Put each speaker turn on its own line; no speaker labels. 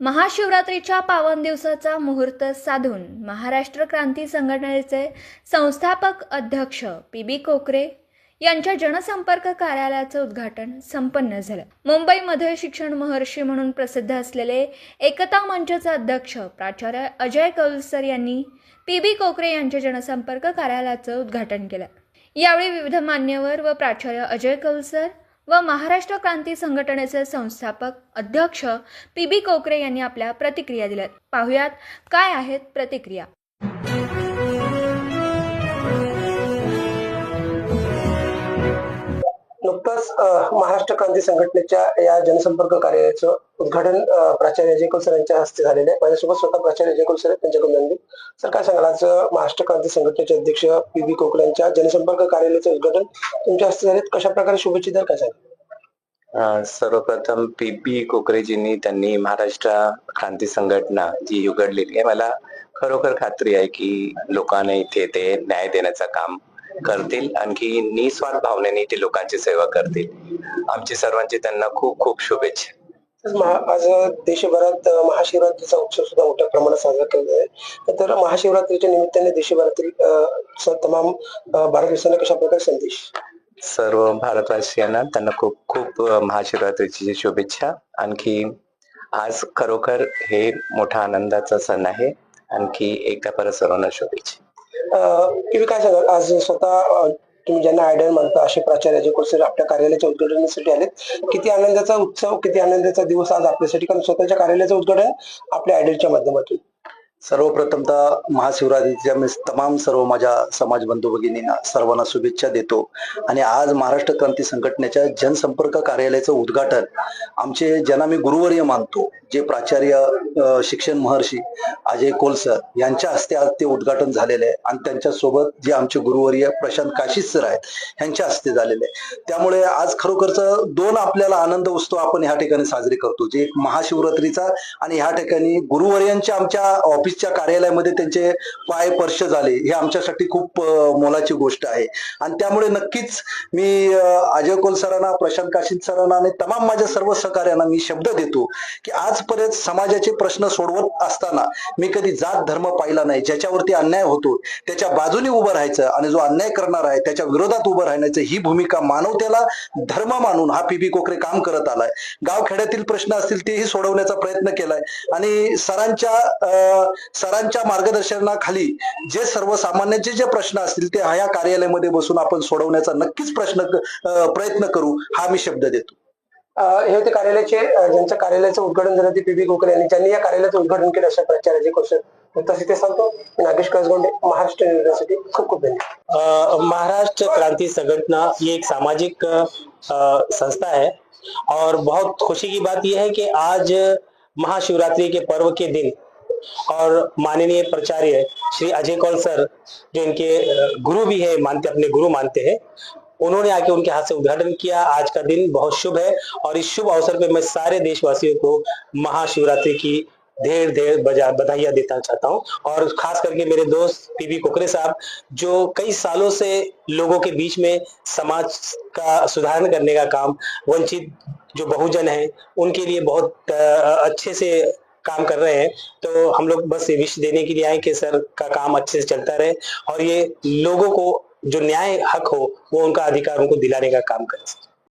महाशिवरात्रीच्या पावन दिवसाचा मुहूर्त साधून महाराष्ट्र क्रांती संघटनेचे संस्थापक अध्यक्ष पी बी कोकरे यांच्या जनसंपर्क कार्यालयाचं उद्घाटन संपन्न झालं. मुंबईमध्ये शिक्षण महर्षी म्हणून प्रसिद्ध असलेले एकता मंचचे अध्यक्ष प्राचार्य अजय कौलसर यांनी पी बी कोकरे यांच्या जनसंपर्क कार्यालयाचं उद्घाटन केलं. यावेळी विविध मान्यवर व प्राचार्य अजय कौलसर व महाराष्ट्र क्रांती संघटनेचे संस्थापक अध्यक्ष पी बी कोकरे यांनी आपल्या प्रतिक्रिया दिल्यात. पाहुयात काय आहेत प्रतिक्रिया.
नुकतंच महाराष्ट्र क्रांती संघटनेच्या या जनसंपर्क कार्यालयाचं उद्घाटन प्राचार्य अजय कुल सर यांच्या हस्ते झालेलं आहे. माझ्यासोबत स्वतः प्राचार्य अजय कुल सर त्यांच्याकडून जाणून सर काय सांगाल? आज महाराष्ट्र क्रांती संघटनेचे अध्यक्ष पी बी कोकड्यांच्या जनसंपर्क कार्यालयाचं उद्घाटन तुमच्या हस्ते झाले कशा प्रकारे शुभेच्छा काय सांगाल?
सर्वप्रथम पी पी कोकरेजींनी त्यांनी महाराष्ट्र क्रांती संघटना जी उघडलेली आहे मला खरोखर खात्री आहे की लोकांना इथे ते न्याय देण्याचं काम करतील. आणखी निस्वार्थ भावनेने ते लोकांची सेवा करतील. आमची सर्वांची त्यांना खूप खूप शुभेच्छा.
आज देशभरात महाशिवरात्रीचा उत्सव सुद्धा मोठ्या प्रमाणात साजरा केला आहे. तर महाशिवरात्रीच्या निमित्ताने देशभरातील तमाम भारतदेशांना कशा प्रकारे संदेश?
सर्व भारतवासियांना त्यांना खूप खूप महाशिवरात्रीची शुभेच्छा. आणखी आज खरोखर हे मोठा आनंदाचा सण आहे. आणखी एकदा परत सर्वांना शुभेच्छा.
तुम्ही काय सांगाल? आज स्वतः तुम्ही ज्यांना आयडल म्हणता असे प्राचार्य जे कुलसर आपल्या कार्यालयाच्या उद्घाटनासाठी आलेत. किती आनंदाचा उत्सव किती आनंदाचा दिवस आज आपल्यासाठी? कारण स्वतःच्या कार्यालयाचं उद्घाटन आपल्या आयडलच्या माध्यमातून.
सर्वप्रथमतः महाशिवरात्रीच्या मी तमाम सर्व माझ्या समाज बंधू भगिनींना सर्वांना शुभेच्छा देतो. आणि आज महाराष्ट्र क्रांती संघटनेच्या जनसंपर्क कार्यालयाचं उद्घाटन आमचे ज्यांना मी गुरुवर्य मानतो जे प्राचार्य शिक्षण महर्षी अजय कोलसर यांच्या हस्ते आज ते उद्घाटन झालेले आहे. आणि त्यांच्यासोबत जे आमचे गुरुवर्य प्रशांत काशीद सर आहेत यांच्या हस्ते झालेले आहे. त्यामुळे आज खरोखरच दोन आपल्याला आनंद उत्सव आपण ह्या ठिकाणी साजरे करतो जे महाशिवरात्रीचा आणि ह्या ठिकाणी गुरुवर्यांच्या आमच्या ऑफिसच्या कार्यालयामध्ये त्यांचे पाय स्पर्श झाले. हे आमच्यासाठी खूप मोलाची गोष्ट आहे. आणि त्यामुळे नक्कीच मी अजय कोल सरांना प्रशांत काशीद सरांना आणि तमाम माझ्या सर्व सहकार्यांना मी शब्द देतो की आजपर्यंत समाजाचे प्रश्न सोडवत असताना मी कधी जात धर्म पाहिला नाही. ज्याच्यावरती अन्याय होतो त्याच्या बाजूने उभं राहायचं आणि जो अन्याय करणार आहे त्याच्या विरोधात उभं राहण्याचं ही भूमिका मानवतेला धर्म मानून हा पीबी कोकरे काम करत आलाय. गाव खेड्यातील प्रश्न असतील तेही सोडवण्याचा प्रयत्न केलाय. आणि सरांच्या अ, सरांच्या मार्गदर्शनाखाली जे सर्वसामान्यांचे जे प्रश्न असतील ते ह्या कार्यालयामध्ये बसून आपण सोडवण्याचा नक्कीच प्रश्न प्रयत्न करू हा मी शब्द देतो.
हे होते कार्यालयाचे अ, ज्यांचं कार्यालयाचं उद्घाटन झालं ते पी बी गोखले यांनी. ज्यांनी या कार्यालयाचं उद्घाटन केलं अशा अजय कुलसर तसे ते सांगतो. नागेश कसगोंडे महाराष्ट्र न्यूजसाठी खूप खूप धन्यवाद.
अ, महाराष्ट्र क्रांति संगठन ये एक सामाजिक अ, संस्था है और बहुत खुशी की बात यह है कि आज महाशिवरात्रि के पर्व के दिन और माननीय प्राचार्य श्री अजय कौल सर, जो इनके गुरु भी है, मानते, अपने गुरु मानते हैं, उन्होंने आके उनके हाथ से उद्घाटन किया। आज का दिन बहुत शुभ है और इस शुभ अवसर पे मैं सारे देशवासियों को महाशिवरात्रि की ढेर ढेर बधाइयाँ देना चाहता हूँ। और खास करके मेरे दोस्त पीबी कोकरे साहब, जो कई सालों से लोगों के बीच में समाज का सुधार करने का काम, वंचित जो बहुजन है, उनके लिए बहुत अच्छे से काम कर रहे हैं तो हम लोग बस ये विश देने के लिए आए कि सर का काम अच्छे से चलता रहे और ये लोगों को जो न्याय हक हो वो उनका अधिकार उनको दिलाने का काम करें।